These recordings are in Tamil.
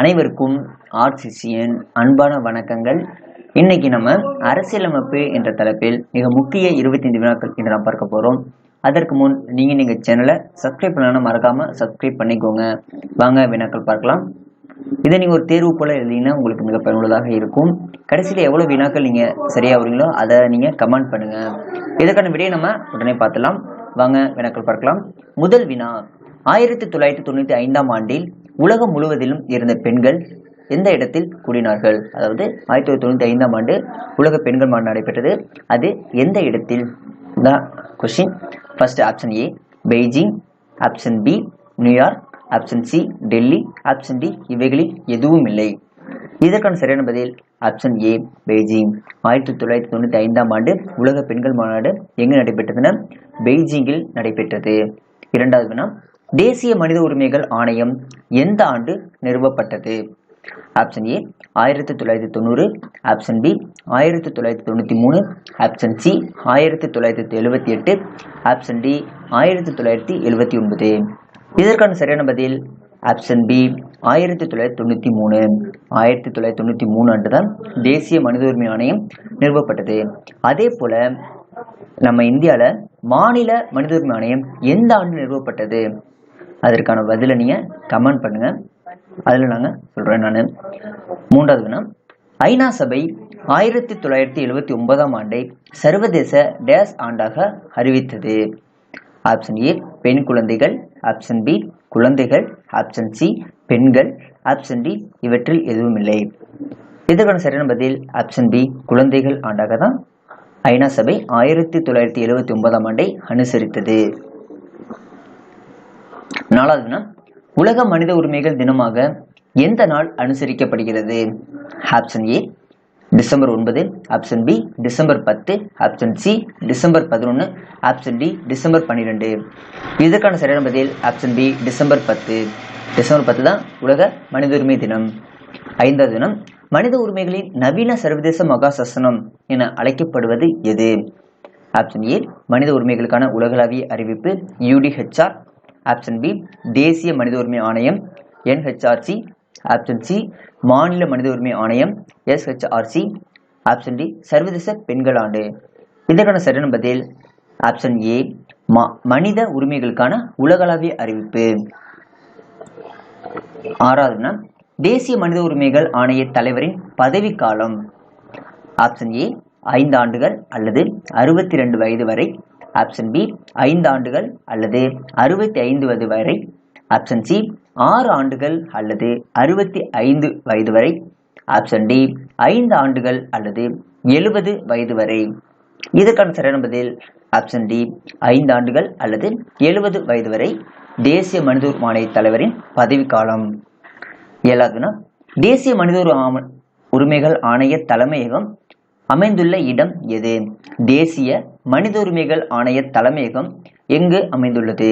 அனைவருக்கும் ஆர்சிசியன் அன்பான வணக்கங்கள். இன்னைக்கு நம்ம அரசியலமைப்பு என்ற தலைப்பில் மிக முக்கிய இருபத்தைந்து வினாக்கள் இன்று நாம் பார்க்க போறோம். அதற்கு முன் நீங்க நீங்க சேனலை சப்ஸ்கிரைப் பண்ணலாம் மறக்காம சப்ஸ்கிரைப் பண்ணிக்கோங்க. வாங்க வினாக்கள் பார்க்கலாம். இதை நீங்க ஒரு தேர்வு போல எழுதிங்கன்னா உங்களுக்கு மிக பயனுள்ளதாக இருக்கும். கடைசியில எவ்வளவு வினாக்கள் நீங்க சரியா வரீங்களோ அதை நீங்க கமெண்ட் பண்ணுங்க. இதற்கான விடையை நம்ம உடனே பார்த்துலாம் வாங்க வினாக்கள் பார்க்கலாம். முதல் வினா ஆயிரத்தி தொள்ளாயிரத்தி தொண்ணூத்தி ஐந்தாம் ஆண்டில் உலகம் முழுவதிலும் இருந்த பெண்கள் எந்த இடத்தில் கூடினார்கள்? அதாவது ஆயிரத்தி தொள்ளாயிரத்தி தொண்ணூத்தி ஐந்தாம் ஆண்டு உலக பெண்கள் மாநாடு நடைபெற்றது. அது எந்த இடத்தில்? தான் question first option A Beijing option B New York option C Delhi option D இவைகளில் எதுவும் இல்லை. இதற்கான சரியான பதில் ஆப்ஷன் ஏ பெய்ஜிங் ஆயிரத்தி தொள்ளாயிரத்தி தொண்ணூத்தி ஐந்தாம் ஆண்டு உலக பெண்கள் மாநாடு எங்கு நடைபெற்றதுன்னா பெய்ஜிங்கில் நடைபெற்றது. இரண்டாவது வினா தேசிய மனித உரிமைகள் ஆணையம் எந்த ஆண்டு நிறுவப்பட்டது? ஆப்ஷன் ஏ ஆயிரத்தி தொள்ளாயிரத்தி தொண்ணூறு. ஆப்ஷன் பி ஆயிரத்தி தொள்ளாயிரத்தி தொண்ணூற்றி மூணு. ஆப்ஷன் சி ஆயிரத்தி தொள்ளாயிரத்தி எழுபத்தி எட்டு. ஆப்ஷன் டி ஆயிரத்தி தொள்ளாயிரத்தி எழுபத்தி ஒன்பது. இதற்கான சரியான பதில் ஆப்ஷன் பி ஆயிரத்தி தொள்ளாயிரத்தி தொண்ணூற்றி மூணு. ஆயிரத்தி தொள்ளாயிரத்தி தொண்ணூற்றி மூணு ஆண்டு தான் தேசிய மனித உரிமை ஆணையம் நிறுவப்பட்டது. அதே போல நம்ம இந்தியாவில் மாநில மனித உரிமை ஆணையம் எந்த ஆண்டு நிறுவப்பட்டது? அதற்கான பதிலை நீங்கள் கமெண்ட் பண்ணுங்கள் அதில் நாங்கள் சொல்கிறேன் நான். மூன்றாவது வினா ஐநா சபை ஆயிரத்தி தொள்ளாயிரத்தி எழுபத்தி ஒன்பதாம் ஆண்டை சர்வதேச டேஸ் ஆண்டாக அறிவித்தது. ஆப்ஷன் ஏ பெண் குழந்தைகள். ஆப்ஷன் பி குழந்தைகள். ஆப்ஷன் சி பெண்கள். ஆப்ஷன் டி இவற்றில் எதுவும் இல்லை. இதற்கான சரியான பதில் ஆப்ஷன் பி குழந்தைகள் ஆண்டாக தான் ஐநா சபை ஆயிரத்தி தொள்ளாயிரத்தி எழுபத்தி ஒன்பதாம் ஆண்டை அனுசரித்தது. நாலாவது தினம் உலக மனித உரிமைகள் தினமாக எந்த நாள் அனுசரிக்கப்படுகிறது? ஆப்ஷன் ஏ டிசம்பர் ஒன்பது. ஆப்ஷன் பி டிசம்பர் பத்து. ஆப்ஷன் சி டிசம்பர் பதினொன்று ஆப்ஷன் டி டிசம்பர் பன்னிரெண்டு. இதற்கான சரியான பதில் ஆப்ஷன் பி டிசம்பர் பத்து. டிசம்பர் பத்து தான் உலக மனித உரிமை தினம். ஐந்தாவது தினம் மனித உரிமைகளின் நவீன சர்வதேச மகாசசனம் என அழைக்கப்படுவது எது? ஆப்ஷன் ஏ மனித உரிமைகளுக்கான உலகளாவிய அறிவிப்பு யூடிஹெச்ஆர் ஆப்ஷன் பி தேசிய மனித உரிமை ஆணையம் என்ஹெச்ஆர்சி ஆப்ஷன் சி மாநில மனித உரிமை ஆணையம் எஸ்ஹெச்ஆர்சி ஆப்ஷன் டி சர்வதேச பெண்கள் ஆண்டு. இதற்கான சரியான பதில் ஆப்ஷன் ஏ மனித உரிமைகளுக்கான உலகளாவிய அறிவிப்பு. ஆறாவதுனா தேசிய மனித உரிமைகள் ஆணைய தலைவரின் பதவிக்காலம். ஆப்ஷன் ஏ ஐந்து ஆண்டுகள் அல்லது அறுபத்தி ரெண்டு வயது வரை ஆப்ஷன் பி ஐந்து ஆண்டுகள் அல்லது அறுபத்தி ஐந்து வயது வரை. ஆப்ஷன் சி ஆறு ஆண்டுகள் அல்லது அறுபத்தி ஐந்து வயது வரை. ஆப்ஷன் டி ஐந்து ஆண்டுகள் அல்லது எழுபது வயது வரை. இதற்கான சரியான பதில் ஆப்ஷன் டி ஐந்து ஆண்டுகள் அல்லது எழுபது வயது வரை. தேசிய மனித உரிமை தலைவரின் பதவிக்காலம். ஏழாவதுனா தேசிய மனித உரிமைகள் ஆணைய தலைமையகம் அமைந்துள்ள இடம் எது? தேசிய மனித உரிமைகள் ஆணைய தலைமையகம் எங்கு அமைந்துள்ளது?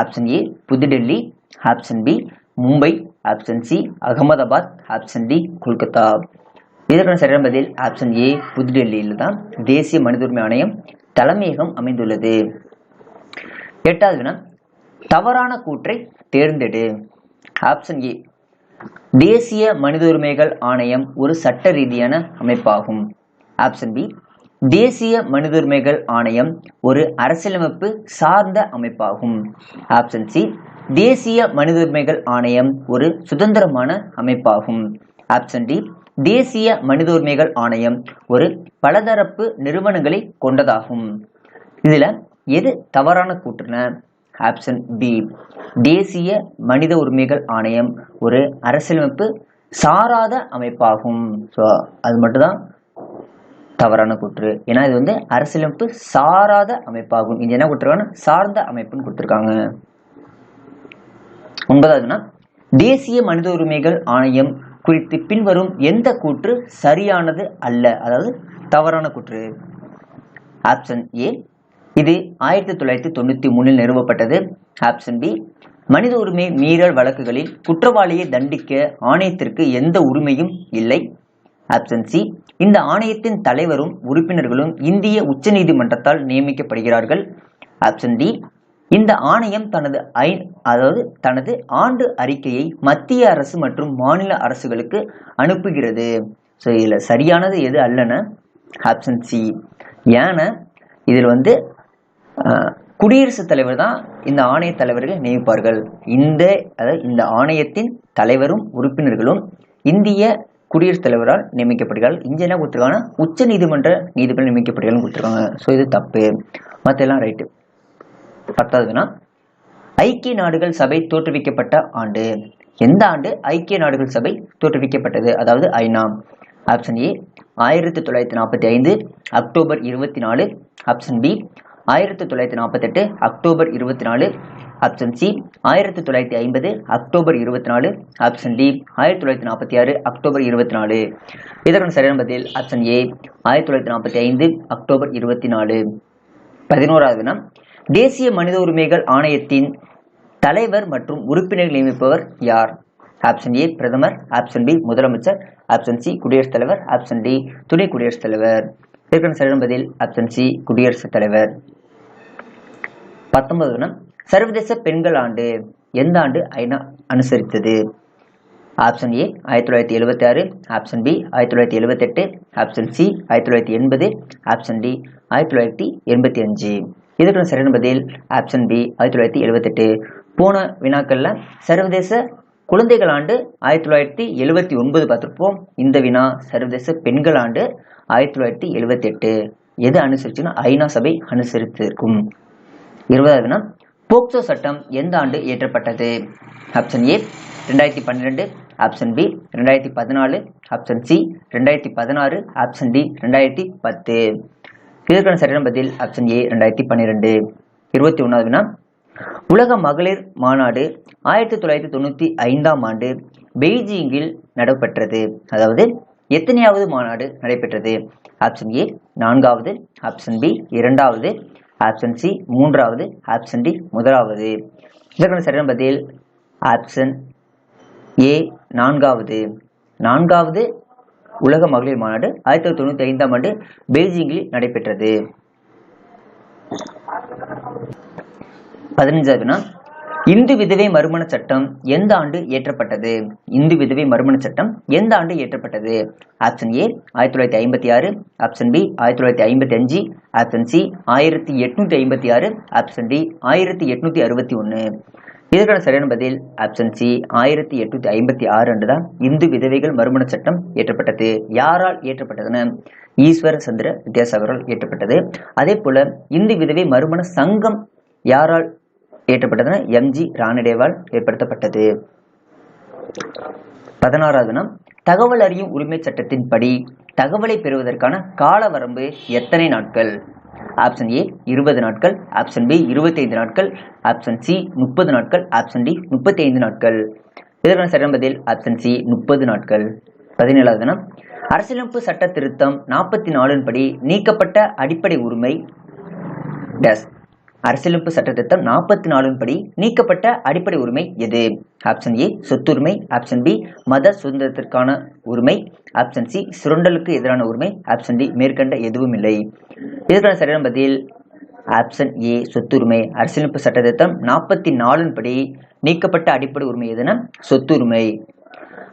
Option A Pudhu Delhi. Option B Mumbai. Option C Ahmedabad. Option D Kolkata. இதற்கான சரியான பதில் ஆப்ஷன் ஏ புதுடெல்லியில் தான் தேசிய மனித உரிமை ஆணையம் தலைமையகம் அமைந்துள்ளது. எட்டாவது வினா தவறான கூற்றை தேர்ந்தெடு. ஆப்ஷன் ஏ தேசிய மனித உரிமைகள் ஆணையம் ஒரு சட்ட ரீதியான அமைப்பாகும். ஆப்ஷன் பி தேசிய மனித உரிமைகள் ஆணையம் ஒரு அரசியலமைப்பு சார்ந்த அமைப்பாகும். ஆப்ஷன் சி தேசிய மனித உரிமைகள் ஆணையம் ஒரு சுதந்திரமான அமைப்பாகும். ஆப்ஷன் டி தேசிய மனித உரிமைகள் ஆணையம் ஒரு பலதரப்பு நிறுவனங்களை கொண்டதாகும். இதுல எது தவறான கூற்றுன? ஆப்ஷன் பி தேசிய மனித உரிமைகள் ஆணையம் ஒரு அரசியலமைப்பு சாராத அமைப்பாகும். ஸோ அது மட்டும்தான். தவறான கூற்று. ஏன்னா இது வந்து அரசியலமைப்பு சாராத அமைப்பாகும். இது என்ன கொடுத்துருக்காங்க சார்ந்த அமைப்புன்னு கொடுத்துருக்காங்க. ஒன்பதாவதுன்னா தேசிய மனித உரிமைகள் ஆணையம் குறித்து பின்வரும் எந்த கூற்று சரியானது அல்ல? அதாவது தவறான கூற்று. ஆப்ஷன் ஏ இது ஆயிரத்தி தொள்ளாயிரத்தி தொண்ணூத்தி மூணில் நிறுவப்பட்டது. ஆப்ஷன் பி மனித உரிமை மீறல் வழக்குகளில் குற்றவாளியை தண்டிக்க ஆணையத்திற்கு எந்த உரிமையும் இல்லை. ஆப்ஷன் சி இந்த ஆணையத்தின் தலைவரும் உறுப்பினர்களும் இந்திய உச்சநீதிமன்றத்தால் நியமிக்கப்படுகிறார்கள். ஆப்ஷன் டி இந்த ஆணையம் தனது ஐ அதாவது தனது ஆண்டு அறிக்கையை மத்திய அரசு மற்றும் மாநில அரசுகளுக்கு அனுப்புகிறது. ஸோ இதில் சரியானது எது அல்லன? ஆப்ஷன் சி ஏன்னா இதில் வந்து குடியரசுத் தலைவர் தான் இந்த ஆணைய தலைவர்கள் நியமிப்பார்கள். இந்த அதாவது இந்த ஆணையத்தின் தலைவரும் உறுப்பினர்களும் இந்திய குடியரசுத் தலைவரால் நியமிக்கப்படுகிறார். இங்கே என்ன கொடுத்துருக்காங்கன்னா உச்ச நீதிமன்ற நீதிபதி நியமிக்கப்படுகிறார்னு கொடுத்துருக்காங்க. ஸோ இது தப்பு. மற்ற எல்லாம் ரைட்டு பத்தாவதுன்னா ஐக்கிய நாடுகள் சபை தோற்றுவிக்கப்பட்ட ஆண்டு. எந்த ஆண்டு? ஐக்கிய நாடுகள் சபை தோற்றுவிக்கப்பட்டது. அதாவது ஐநா. ஆப்ஷன் ஏ ஆயிரத்தி தொள்ளாயிரத்தி நாற்பத்தி ஐந்து அக்டோபர் இருபத்தி நாலு. ஆப்ஷன் பி ஆயிரத்தி தொள்ளாயிரத்தி நாற்பத்தெட்டு அக்டோபர் இருபத்தி நாலு. ஆப்ஷன் சி ஆயிரத்தி தொள்ளாயிரத்தி ஐம்பது அக்டோபர் இருபத்தி நாலு. ஆப்ஷன் டி ஆயிரத்தி தொள்ளாயிரத்தி நாற்பத்தி ஆறு அக்டோபர் இருபத்தி நாலு. இதற்கான சரியான பதில் ஆப்ஷன் ஏ ஆயிரத்தி தொள்ளாயிரத்தி நாற்பத்தி ஐந்து அக்டோபர் இருபத்தி நாலு. பதினோராவது வினா தேசிய மனித உரிமைகள் ஆணையத்தின் தலைவர் மற்றும் உறுப்பினர்கள் நியமிப்பவர் யார்? ஆப்ஷன் ஏ பிரதமர். ஆப்ஷன் பி முதலமைச்சர். ஆப்ஷன் சி குடியரசுத் தலைவர். ஆப்ஷன் டி துணை குடியரசுத் தலைவர். இதற்கான சரியான பதில் ஆப்ஷன் சி குடியரசுத் தலைவர். பத்தொன்பது வினா சர்வதேச பெண்கள் ஆண்டு எந்த ஆண்டு ஐநா அனுசரித்தது? ஆப்ஷன் ஏ ஆயிரத்தி தொள்ளாயிரத்தி எழுபத்தி ஆறு. ஆப்ஷன் பி ஆயிரத்தி தொள்ளாயிரத்தி எழுபத்தெட்டு ஆப்ஷன் சி ஆயிரத்தி தொள்ளாயிரத்தி எண்பது. ஆப்ஷன் டி ஆயிரத்தி தொள்ளாயிரத்தி எண்பத்தி அஞ்சு. இதற்கான சரியான பதில் ஆப்ஷன் பி ஆயிரத்தி தொள்ளாயிரத்தி எழுபத்தெட்டு போன வினாக்களில் சர்வதேச குழந்தைகள் ஆண்டு ஆயிரத்தி தொள்ளாயிரத்தி எழுபத்தி ஒன்பது பார்த்துருப்போம். இந்த வினா சர்வதேச பெண்கள் ஆண்டு ஆயிரத்தி தொள்ளாயிரத்தி எழுபத்தி எட்டு. எது அனுசரிச்சுன்னா ஐநா சபை அனுசரித்திருக்கும். இருபதாவது வினா போக்சோ சட்டம் எந்த ஆண்டு இயற்றப்பட்டது? ஆப்ஷன் ஏ ரெண்டாயிரத்தி பன்னிரெண்டு. ஆப்ஷன் பி ரெண்டாயிரத்தி பதினாலு. ஆப்ஷன் சி ரெண்டாயிரத்தி பதினாறு. ஆப்ஷன் டி ரெண்டாயிரத்தி பத்து. இதற்கான சரியான பதில் ஆப்ஷன் ஏ ரெண்டாயிரத்தி பன்னிரெண்டு. இருபத்தி ஒன்றாவது வினா. உலக மகளிர் மாநாடு ஆயிரத்தி தொள்ளாயிரத்தி தொண்ணூற்றி ஐந்தாம் ஆண்டு பெய்ஜிங்கில் நடைபெற்றது. அதாவது எத்தனையாவது மாநாடு நடைபெற்றது? ஆப்ஷன் ஏ நான்காவது. ஆப்ஷன் பி இரண்டாவது. ஆப்ஷன் சி மூன்றாவது ஆப்ஷன் டி முதலாவது. இதற்கான சரியான பதில் ஆப்ஷன் ஏ நான்காவது. நான்காவது உலக மகளிர் மாநாடு ஆயிரத்தி தொள்ளாயிரத்தி தொண்ணூற்றி ஐந்தாம் ஆண்டு பெய்ஜிங்கில் நடைபெற்றது. பதினஞ்சாவதுனா இந்து விதவை மறுமண சட்டம் எந்த ஆண்டு இயற்றப்பட்டது? இந்து விதவை மறுமண சட்டம் எந்த ஆண்டு இயற்றப்பட்டது? ஆப்ஷன் ஏ ஆயிரத்தி தொள்ளாயிரத்தி ஐம்பத்தி ஆறு. ஆப்ஷன் பி ஆயிரத்தி தொள்ளாயிரத்தி ஐம்பத்தி அஞ்சு. ஆப்ஷன் சி ஆயிரத்தி எட்நூத்தி ஐம்பத்தி ஆறு. ஆப்ஷன் டி ஆயிரத்தி எட்நூத்தி அறுபத்தி ஒன்று இதற்கான சரியான பதில் ஆப்ஷன் சி ஆயிரத்தி எட்நூத்தி ஐம்பத்தி ஆறு அன்று தான் இந்து விதவைகள் மறுமண சட்டம் இயற்றப்பட்டது. யாரால் இயற்றப்பட்டதுன்னு? ஈஸ்வர சந்திர வித்யாசாகரால் இயற்றப்பட்டது. அதே போல இந்து விதவை மறுமண சங்கம் யாரால் இயற்றப்பட்டதுன்னா எம்ஜி ராணடேவால் ஏற்படுத்தப்பட்டது. பதினாறாவது தினம் தகவல் அறியும் உரிமை சட்டத்தின்படி தகவலை பெறுவதற்கான கால வரம்பு எத்தனை நாட்கள்? ஆப்ஷன் ஏ இருபது நாட்கள். ஆப்ஷன் பி இருபத்தி ஐந்து நாட்கள். ஆப்ஷன் சி முப்பது நாட்கள். ஆப்ஷன் டி முப்பத்தி ஐந்து நாட்கள். இதற்கான சரியான பதில் ஆப்ஷன் சி முப்பது நாட்கள். பதினேழாவது தினம் அரசியலமைப்பு சட்ட திருத்தம் நாற்பத்தி நாலின் படி நீக்கப்பட்ட அடிப்படை உரிமை. டஸ் அரசியலமைப்பு சட்டத்திட்டம் நாற்பத்தி நாலின் படி நீக்கப்பட்ட அடிப்படை உரிமை எது? ஆப்ஷன் ஏ சொத்துரிமை. ஆப்ஷன் பி மத சுதந்திரத்திற்கான உரிமை. ஆப்ஷன் சி சுரண்டலுக்கு எதிரான உரிமை. ஆப்ஷன் டி மேற்கண்ட எதுவும் இல்லை. இதற்கான சரியான பதில் ஆப்ஷன் ஏ சொத்துரிமை. அரசியலமைப்பு சட்டத்திட்டம் நாற்பத்தி நாலின் படி நீக்கப்பட்ட அடிப்படை உரிமை எதுனா? சொத்துரிமை.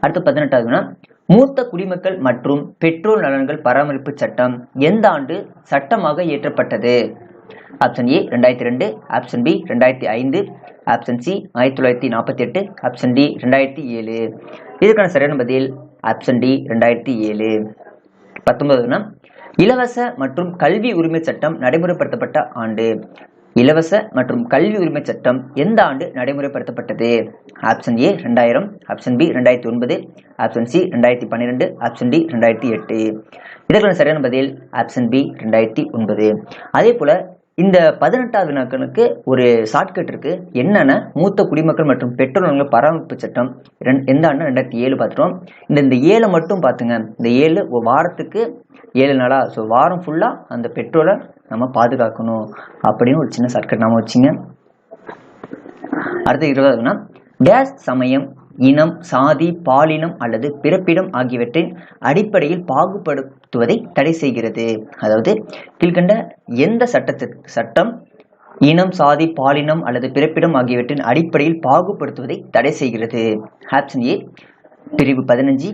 அடுத்து பதினெட்டாவதுனா மூத்த குடிமக்கள் மற்றும் பெற்றோர் நலன்கள் பராமரிப்பு சட்டம் எந்த ஆண்டு சட்டமாக இயற்றப்பட்டது? ஆப்ஷன் ஏ ரெண்டாயிரத்தி ரெண்டு ஆப்ஷன் பி ரெண்டாயிரத்தி ஐந்து. ஆப்ஷன் சி ஆயிரத்தி தொள்ளாயிரத்தி நாற்பத்தி எட்டு ஆப்ஷன் டி ரெண்டாயிரத்தி ஏழு. இதற்கான சரியான பதில் ஆப்ஷன் டி ரெண்டாயிரத்தி ஏழு. பத்தொன்பதுனா இலவச மற்றும் கல்வி உரிமை சட்டம் நடைமுறைப்படுத்தப்பட்ட ஆண்டு. இலவச மற்றும் கல்வி உரிமை சட்டம் எந்த ஆண்டு நடைமுறைப்படுத்தப்பட்டது? ஆப்ஷன் ஏ ரெண்டாயிரம் ஆப்ஷன் பி ரெண்டாயிரத்தி ஒன்பது. ஆப்ஷன் சி ரெண்டாயிரத்தி பன்னிரெண்டு. ஆப்ஷன் டி ரெண்டாயிரத்தி எட்டு. இதற்கான சரியான பதில் ஆப்ஷன் பி ரெண்டாயிரத்தி ஒன்பது. அதே போல இந்த பதினெட்டாவது வினாக்களுக்கு ஒரு ஷார்ட்கட் இருக்கு. என்னென்ன மூத்த குடிமக்கள் மற்றும் பெட்ரோல் பராமரிப்பு சட்டம். ரெண்- எந்த ஆண்டு ரெண்டாயிரத்தி ஏழு பார்த்துட்டோம். இந்த இந்த ஏழை மட்டும் பார்த்துங்க. இந்த ஏழு ஒரு வாரத்துக்கு ஏழு நாளா? ஸோ வாரம் ஃபுல்லாக அந்த பெட்ரோலை நம்ம பாதுகாக்கணும். அப்படின்னு ஒரு சின்ன ஷார்ட்கட் நாம வச்சுங்க. அடுத்து இருபதுனா டேஷ் சமயம். இனம் சாதி பாலினம் அல்லது பிறப்பிடம் ஆகியவற்றின் அடிப்படையில் பாகுபடுத்துவதை தடை செய்கிறது. அதாவது கீழ்கண்ட எந்த சட்டத்து சட்டம் இனம் சாதி பாலினம் அல்லது பிறப்பிடம் ஆகியவற்றின் அடிப்படையில் பாகுபடுத்துவதை தடை செய்கிறது. ஆப்ஷன் ஏ பிரிவு பதினஞ்சு.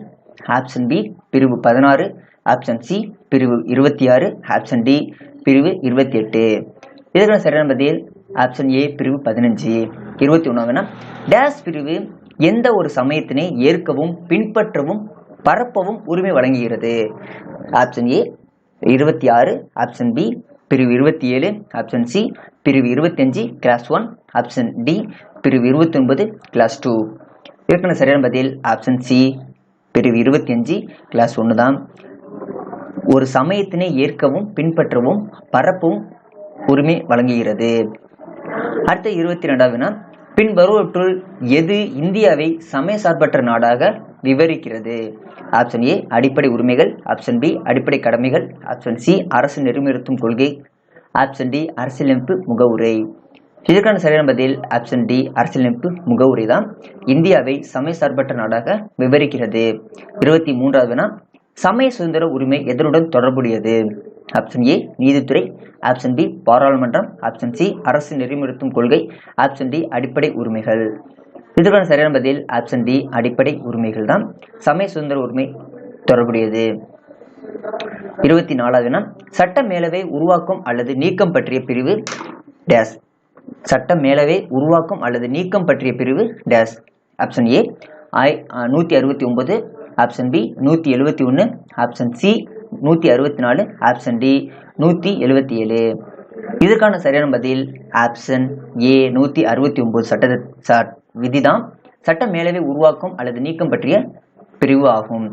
ஆப்ஷன் பி பிரிவு பதினாறு. ஆப்ஷன் சி பிரிவு இருபத்தி ஆறு ஆப்ஷன் டி பிரிவு இருபத்தி எட்டு இதற்கான சரியான பதில் ஆப்ஷன் ஏ பிரிவு பதினஞ்சு. இருபத்தி ஒன்றாவதுனா டேஸ் பிரிவு எந்த ஒரு சமயத்தினை ஏற்கவும் பின்பற்றவும் பரப்பவும் உரிமை வழங்குகிறது. ஆப்ஷன் ஏ இருபத்தி ஆறு. ஆப்ஷன் பி பிரிவு இருபத்தி ஏழு. ஆப்ஷன் சி பிரிவு இருபத்தஞ்சு கிளாஸ் ஒன் ஆப்ஷன் டி பிரிவு இருபத்தி ஒன்பது. கிளாஸ் டூ இதற்கான சரியான பதில் ஆப்ஷன் சி பிரிவு இருபத்தி அஞ்சு. கிளாஸ் ஒன்று தான். ஒரு சமயத்தினை ஏற்கவும் பின்பற்றவும் பரப்பவும் உரிமை வழங்குகிறது. அடுத்த இருபத்தி ரெண்டாவதுனா வருவற்றுள் எது இந்தியாவை சமய சார்பற்ற நாடாக விவரிக்கிறது? ஆப்ஷன் ஏ அடிப்படை உரிமைகள். ஆப்ஷன் பி அடிப்படை கடமைகள். ஆப்ஷன் சி அரசு நெறிமுறுத்தும் கொள்கை. ஆப்ஷன் டி அரசியலமைப்பு முகவுரை. இதற்கான சரியான பதில் ஆப்ஷன் டி அரசியலமைப்பு முகவுரை தான். இந்தியாவை சமய சார்பற்ற நாடாக விவரிக்கிறது. இருபத்தி மூன்றாவதுனா சமய சுதந்திர உரிமை எதனுடன் தொடர்புடையது? ஆப்ஷன் ஏ நீதித்துறை. ஆப்ஷன் பி பாராளுமன்றம். ஆப்ஷன் சி அரசு நெறிமுறுத்தும் கொள்கை. ஆப்ஷன் டி அடிப்படை உரிமைகள். இதற்கான சரியான பதில் ஆப்ஷன் டி அடிப்படை உரிமைகள் தான். சமய சுதந்திர உரிமை தொடர்புடையது. இருபத்தி நாலாவது சட்ட மேலவை உருவாக்கும் அல்லது நீக்கம் பற்றிய பிரிவு டேஸ் சட்ட மேலவை உருவாக்கும் அல்லது நீக்கம் பற்றிய பிரிவு டேஸ் ஆப்ஷன் ஏ ஆய் நூற்றி அறுபத்தி ஒன்பது. ஆப்ஷன் பி நூற்றி எழுபத்தி ஒன்று ஆப்ஷன் சி நூற்றி அறுபத்தி நாலு ஆப்ஷன் டி நூற்றி எழுபத்தி ஏழு. இதற்கான சரியான பதில் ஆப்ஷன் ஏ நூற்றி அறுபத்தி ஒன்பது. சட்ட சட் விதிதான் சட்ட மேலவை உருவாக்கும் அல்லது நீக்கம் பற்றிய பிரிவு ஆகும்.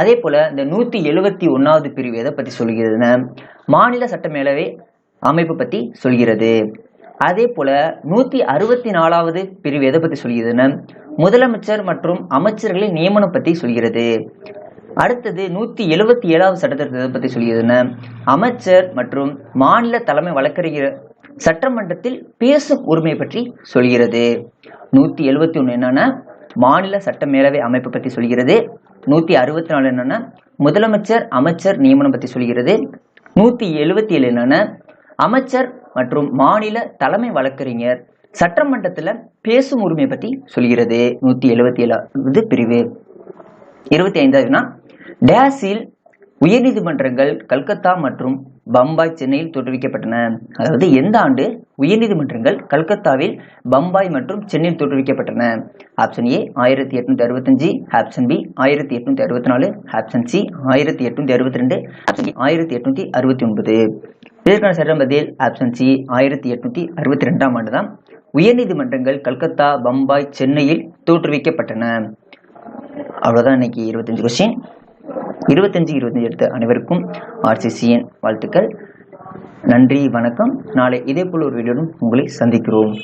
அதே போல இந்த நூற்றி எழுபத்தி ஒன்றாவது பிரிவு எதை பற்றி சொல்கிறதுன்னா மாநில சட்ட மேலவை அமைப்பு பற்றி சொல்கிறது. அதே போல நூற்றி அறுபத்தி நாலாவது பிரிவு எதை பற்றி சொல்கிறதுன்னா முதலமைச்சர் மற்றும் அமைச்சர்களின் நியமனம் பற்றி சொல்கிறது. அடுத்தது நூற்றி எழுபத்தி ஏழாவது சட்டத்திட்டத்தை பற்றி சொல்கிறதுன்னா அமைச்சர் மற்றும் மாநில தலைமை வழக்கறிஞர் சட்டமன்றத்தில் பேசும் உரிமை பற்றி சொல்கிறது. நூற்றி எழுபத்தி ஒன்று என்னன்னா மாநில சட்ட மேலவை அமைப்பு பற்றி சொல்கிறது. நூற்றி அறுபத்தி நாலு என்னன்னா முதலமைச்சர் அமைச்சர் நியமனம் பற்றி சொல்கிறது. நூற்றி எழுபத்தி ஏழு என்னன்னா அமைச்சர் மற்றும் மாநில தலைமை வழக்கறிஞர் சட்டமன்றத்தில் பேசும் உரிமை பற்றி சொல்கிறது. நூற்றி எழுபத்தி ஏழாவது பிரிவு. இருபத்தி ஐந்தாவதுனா டேஸில் உயர்நீதிமன்றங்கள் கல்கத்தா மற்றும் பம்பாய் சென்னையில் தோற்றுவிக்கப்பட்டன. அதாவது எந்த ஆண்டு உயர்நீதிமன்றங்கள் கல்கத்தாவில் பம்பாய் மற்றும் சென்னையில் தோற்றுவிக்கப்பட்டன? ஆப்ஷன் ஏ ஆயிரத்தி எட்நூத்தி அறுபத்தஞ்சு ஆப்ஷன் பி ஆயிரத்தி எட்நூத்தி அறுபத்தி நாலு ஆப்ஷன் சி ஆயிரத்தி எட்நூத்தி அறுபத்தி ரெண்டு ஆப்ஷன் ஆயிரத்தி எட்நூத்தி அறுபத்தி ஒன்பது. இதற்கான சரியான பதில் ஆப்ஷன் சி ஆயிரத்தி எட்நூத்தி அறுபத்தி ரெண்டாம் ஆண்டு தான் உயர்நீதிமன்றங்கள் கல்கத்தா பம்பாய் சென்னையில் தோற்றுவிக்கப்பட்டன. அவ்வளோதான் இன்னைக்கு இருபத்தஞ்சு கொஸ்டின் இருபத்தஞ்சு இருபத்தஞ்சு எடுத்த அனைவருக்கும் ஆர்சிசிஎன் வாழ்த்துக்கள். நன்றி வணக்கம். நாளை இதே போல் ஒரு வீடியோடும் உங்களை சந்திக்கிறோம்.